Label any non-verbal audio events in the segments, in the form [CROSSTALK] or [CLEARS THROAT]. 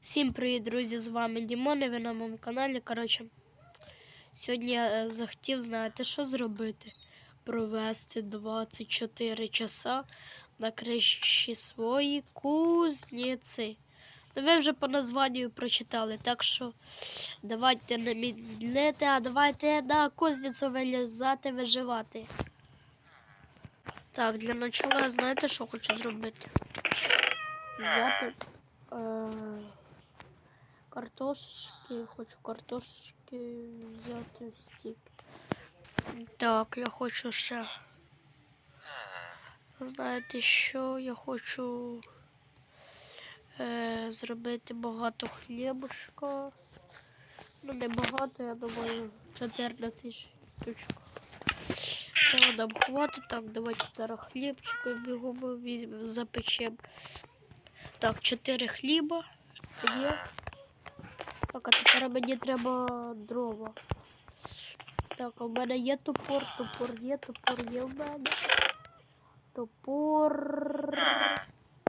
Всім привіт, друзі! З вами Дімон, і ви на моєму каналі. Коротше, сьогодні я е, захотів, знаєте, що зробити? Провести 24 часа на криші своїй кузниці. Ну, ви вже по названню прочитали, так що давайте не медлити, а давайте на кузницю вилізати, виживати. Так, для начала, знаєте, що хочу зробити? Взяти. Картошечки, хочу картошечки взяти стік. Так, я хочу ще. Знаєте що? Я хочу е, зробити багато хлібушка. Ну, не багато, я думаю, 14 штучок. Це нам хватить. Так, давайте зараз хлібчики бігом візьмемо, запечемо. Так, 4 хліба є. Так, а тепер мені треба дрова. Так, в мене є топор, топор є, топор є в мене. Топор.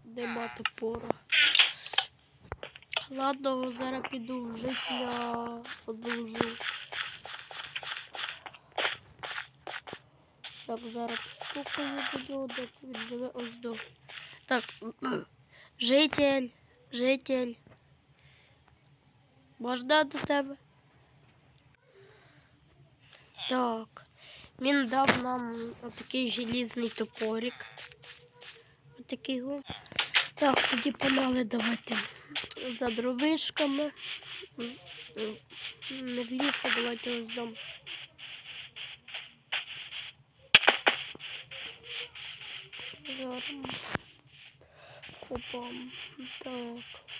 Нема топора. Ладно, зараз піду жити я одолжу. Так, зараз постукаю нього, де це він живе ось до. Так, [CLEARS THROAT] житель, житель. Можна до тебе? Так. Він дав нам отакий желізний топорик. Отакий го. Так, тоді погнали давайте за дровишками. Не в лісу, давайте ось дам. Зараз. Опа. Так.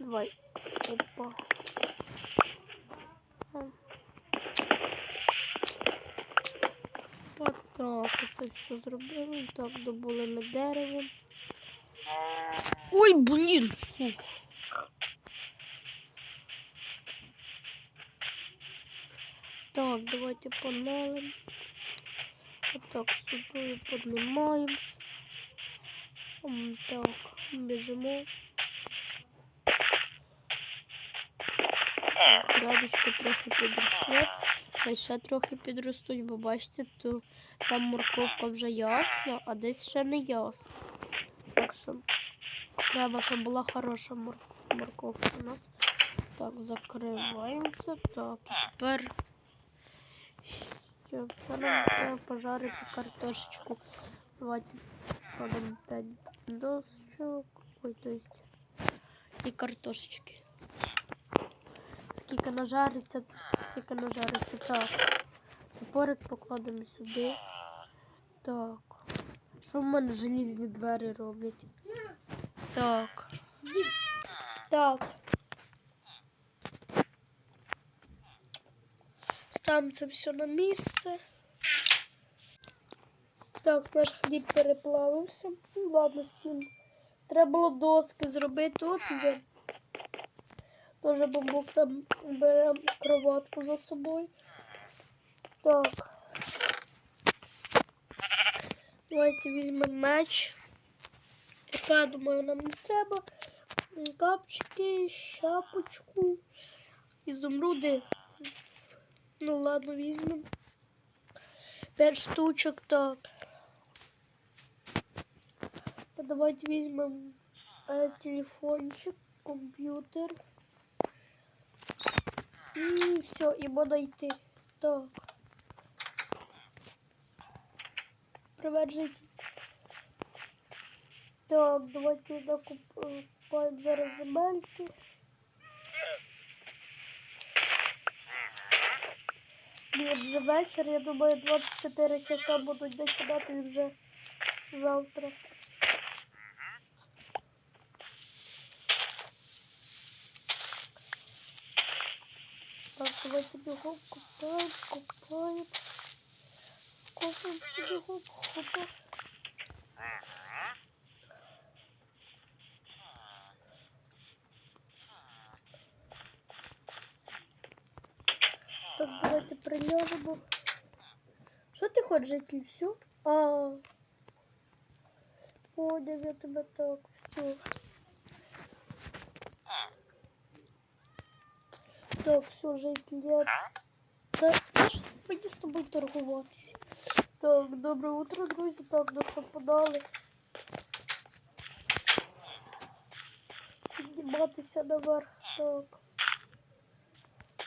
Давай. Опа. Так, оце все зробили. Так, добули ми дерево. Ой, блін! Так, давайте помелим. Отак собою піднімаємось. Так, біжимо. Градочки трохи підросли. Хай ще трохи підростуть, бо бачите, то там морковка вже ясна, а десь ще не ясна. Так що треба, щоб була хороша мор... морковка у нас. Так, закриваємося. Так, і тепер. Нам треба пожарити картошечку. Давайте кладемо 5 досочок. Ой, то есть і картошечки. Скільки нажариться, стільки нажариться. Так. Топорик покладемо сюди. Так. Що в мене желізні двері роблять? Так. Так. Ставимо це все на місце. Так, наш хліб переплавився. Ну, ладно, сім. Треба було доски зробити. От є. Тоже бамбук там беремо кроватку за собою. Так. Давайте візьмемо меч. Яка, думаю, нам не треба. Капчики, шапочку. Ізумруди. Ну ладно, візьмемо. П'ять штучок, так. Давайте візьмемо е, телефончик, комп'ютер. І все, і можна йти. Так. Привет, житель. Так, давайте накупаємо зараз земельки. Ні, вже вечір, я думаю, 24 часа будуть досідати вже завтра. Так, давайте бігом купаємо, купаємо. Скопаємося бігом, хопа. Так, давайте приляжемо. Що ти хочеш, житель? Все? А. Поняв я тебе так, все. Так, все, життя. Та ж мені з тобою торгуватися. Так, добре утро, друзі. Так, ну що подали. Підніматися наверх. Так.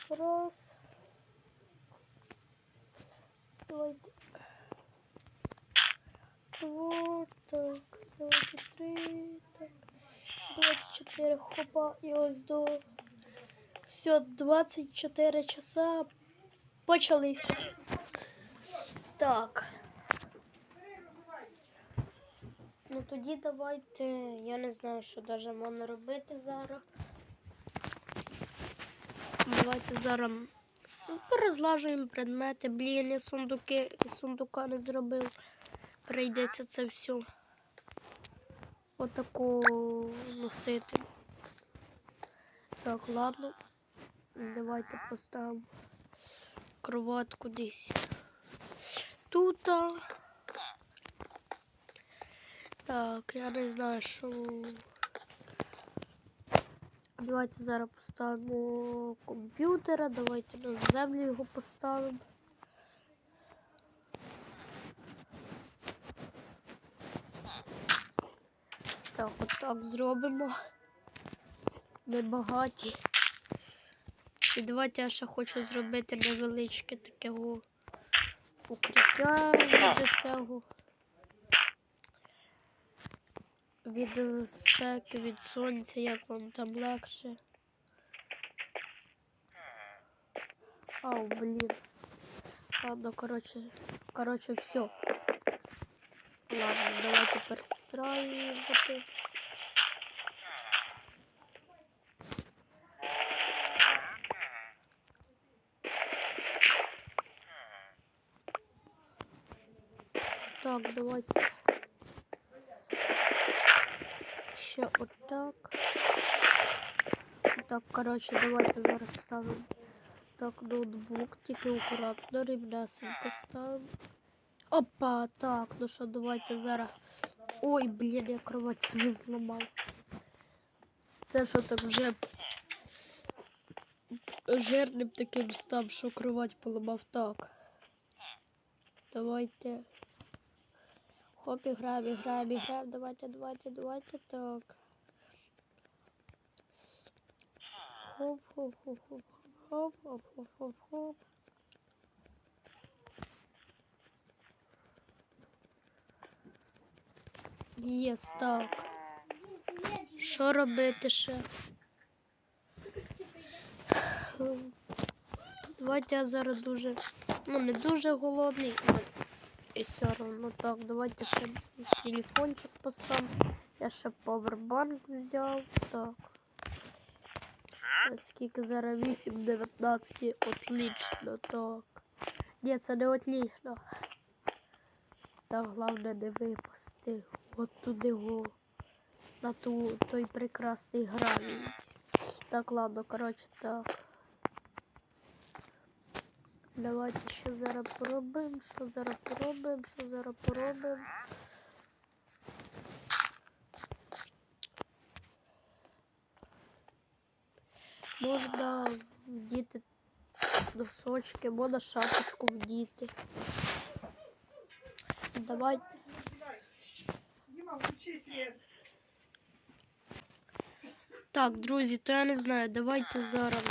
Раз. Давайте. Два, так, давайте три, так. 24 хопа і ось до. Все, 24 часа почалися. Так. Ну тоді давайте. Я не знаю, що навіть можна робити зараз. Давайте зараз порозлажуємо предмети. Блін, я сундуки, сундука не зробив. Прийдеться це все. Отаку носити. Так, ладно. Давайте поставимо кроватку десь. Тут. Так, я не знаю, що. Давайте зараз поставимо комп'ютера, давайте на землю його поставимо. Так, отак зробимо. Ми багаті. І давайте я ще хочу зробити невеличке таке укриття від цього. Від спеки, від сонця, як вам там легше. Ау, блін. Ладно, коротше, коротше, все. Ладно, давайте перестраювати. Так, давайте. Ще отак. Так, коротше, давайте зараз ставимо. Так, ноутбук, тільки акуратно, рівнесенько ставимо. Опа, так, ну що, давайте зараз. Ой, блін, я кровать собі зламав. Це що так вже жирним таким став, що кровать поламав так. Давайте. Хоп, іграємо, іграємо, іграємо. Давайте, давайте, давайте, так. Хоп, хоп, хоп, хоп, хоп, хоп, хоп, хоп, хоп. Єс, так. Що робити ще? Давайте я зараз дуже, ну не дуже голодний, і все одно так. Давайте ще телефончик поставимо. Я ще повербанк взяв. Так. Скільки зараз 8-19, отлично, так. Ні, це не отлично. Та головне не випасти. От туди го. На ту, той прекрасний гравій. Так, ладно, коротше, так. Давайте що зараз поробимо, що зараз поробимо, що зараз поробимо. Можна вдіти носочки, можна шапочку вдіти. Давайте. Дима, включи свет. Так, друзі, то я не знаю, давайте зараз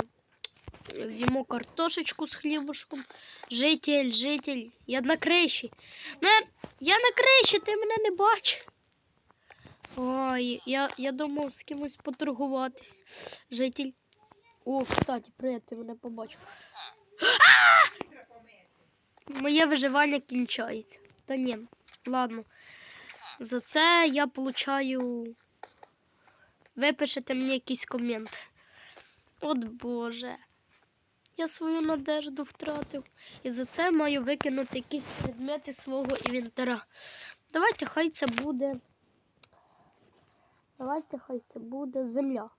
з'їмо картошечку з хлібушком. Житель, житель, я на криші. Ну, я, на криші, ти мене не бачиш. Ой, я, я думав з кимось поторгуватись. Житель. О, кстати, привіт, ти мене побачив. Моє виживання кінчається. Та ні, ладно. За це я получаю. Ви пишете мені якийсь комент. От Боже. Я свою надежду втратив. І за це маю викинути якісь предмети свого інвентара. Давайте хай це буде. Давайте хай це буде земля.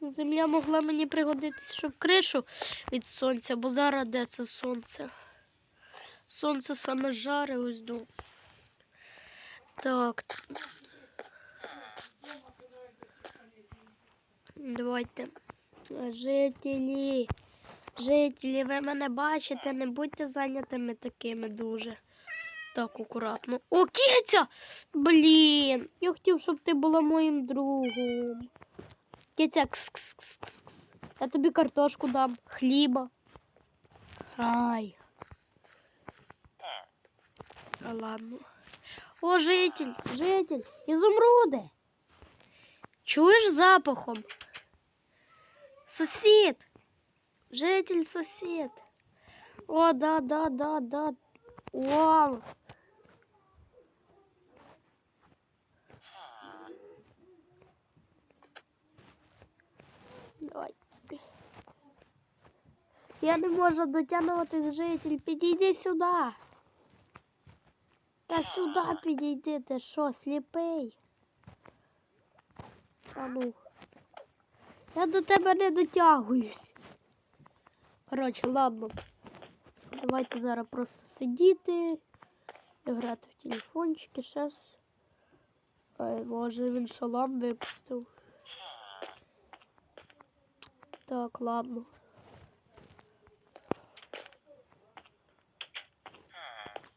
Земля могла мені пригодитися, щоб кришу від сонця, бо зараз де це сонце? Сонце саме жаре ось ду. Так. Давайте. Жителі, жителі, ви мене бачите, не будьте зайнятими такими дуже. Так, акуратно. О, киця! Блін, я хотів, щоб ти була моїм другом. Киця, кс-кс-кс-кс. Я тобі картошку дам, хліба. Ай. А ладно. О, житель, житель, ізумруди. Чуєш запахом? Сусід. Житель сусід. О, да, да, да, да. Вау. Давай. Я не можу дотягнутися, житель. Підійди сюди. Та сюди підійди, ти що, сліпий? А ну. Я до тебе не дотягуюсь. Коротше, ладно. Давайте зараз просто сидіти, і грати в телефончики, щас. Ай, може він шалам випустив. Так, ладно.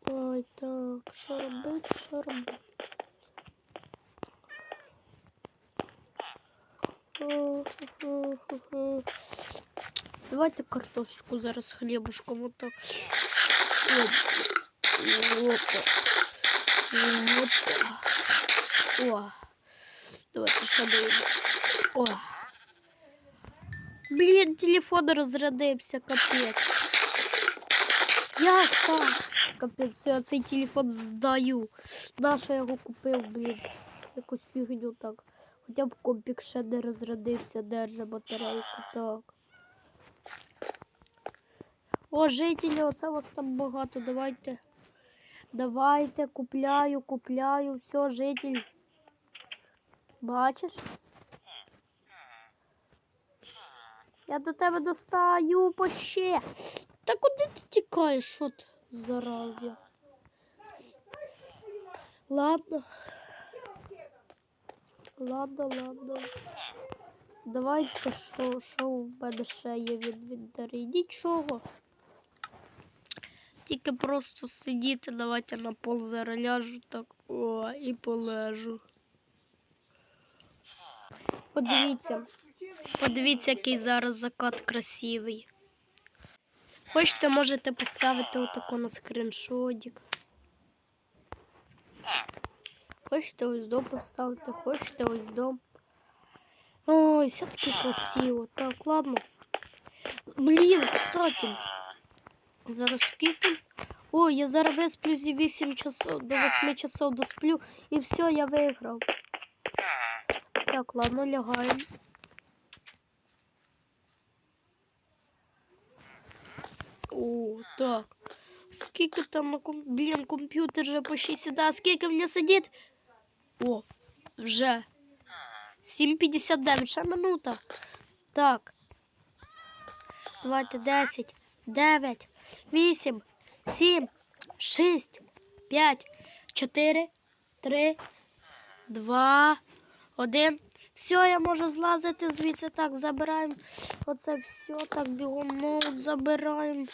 Ой, так, що робити, що робити? Давайте картошечку зараз. Оп. Опа. Опа. О. Давайте ще доїмо. О. Блін, телефон розрядився, капець. Як так? Капець, я цей телефон здаю. Нащо я його купив, блін. Якусь фігню так. Хоча б компік ще не розрядився, держи батарейку, так. О, жителі, оце вас там багато. Давайте. Давайте, купляю, купляю. Все, житель. Бачиш? Я до тебе достаю по ще. Та куди ти тікаєш, от заразя? Ладно. Ладно, ладно. Давайте що, що в мене ще є в інвентарі? Нічого. Тільки просто сидіти, давайте на пол зараз ляжу так. О, і полежу. Подивіться, подивіться, який зараз закат красивий. Хочете, можете поставити отако на скріншотик. Хочете ось дом поставити, хочете ось дом. Ой, все-таки красиво. Так, ладно. Блін, кстати. Зараз скільки? Ой, я зараз висплюсь і 8 часов, до 8 часов досплю і все, я виграв. Так, ладно, лягаємо. О, так. Скільки там на ком... Блін, комп'ютер вже почти сюди. Скільки мені сидить? О, вже. 7.59, ще минута. Так. Давайте 10, 9, 8, 7, 6, 5, 4, 3, 2, 1. Все, я можу злазити звідси. Так, забираємо оце все. Так, бігом забираємо.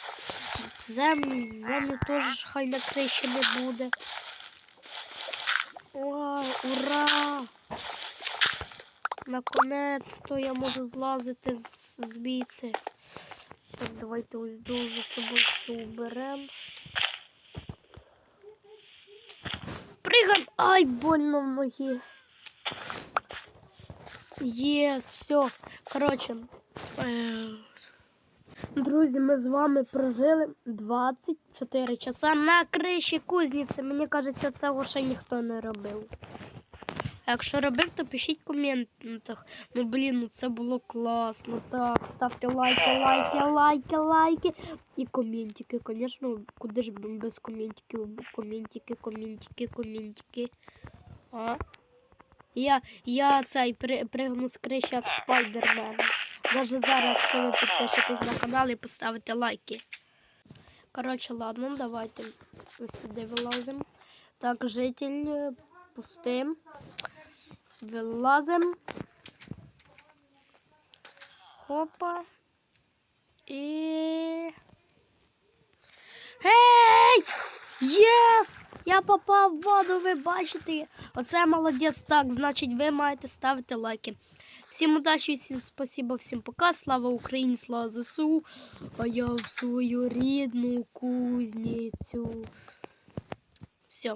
Землю, землю теж хай на криші не буде. Вау, ура! Наконець-то я можу злазити з- звідси. Так, давайте ось дуже собою все уберемо. Пригай! Ай, больно в ноги. Є, все. Коротше. е, Друзі, ми з вами прожили 24 часа на криші кузниці. Мені кажеться, цього ще ніхто не робив. Якщо робив, то пишіть в коментах. Ну блін, ну це було класно. Так, ставте лайки, лайки, лайки, лайки. І коментики, звісно, куди ж без коментиків? Коментики, коментики, коментики. А? Я, я цей при, пригну з криші як спайдермен. Навіть зараз, якщо ви підпишетесь на канал і поставите лайки. Коротше, ладно, давайте сюди вилазимо. Так, житель е, пустим. Вилазимо. Хопа. І. Гей! Єс! Я попав в воду, ви бачите. Оце молодець. Так, значить, ви маєте ставити лайки. Всім удачі, всім спасибо, всім пока. Слава Україні, слава ЗСУ. А я в свою рідну кузницю. Все.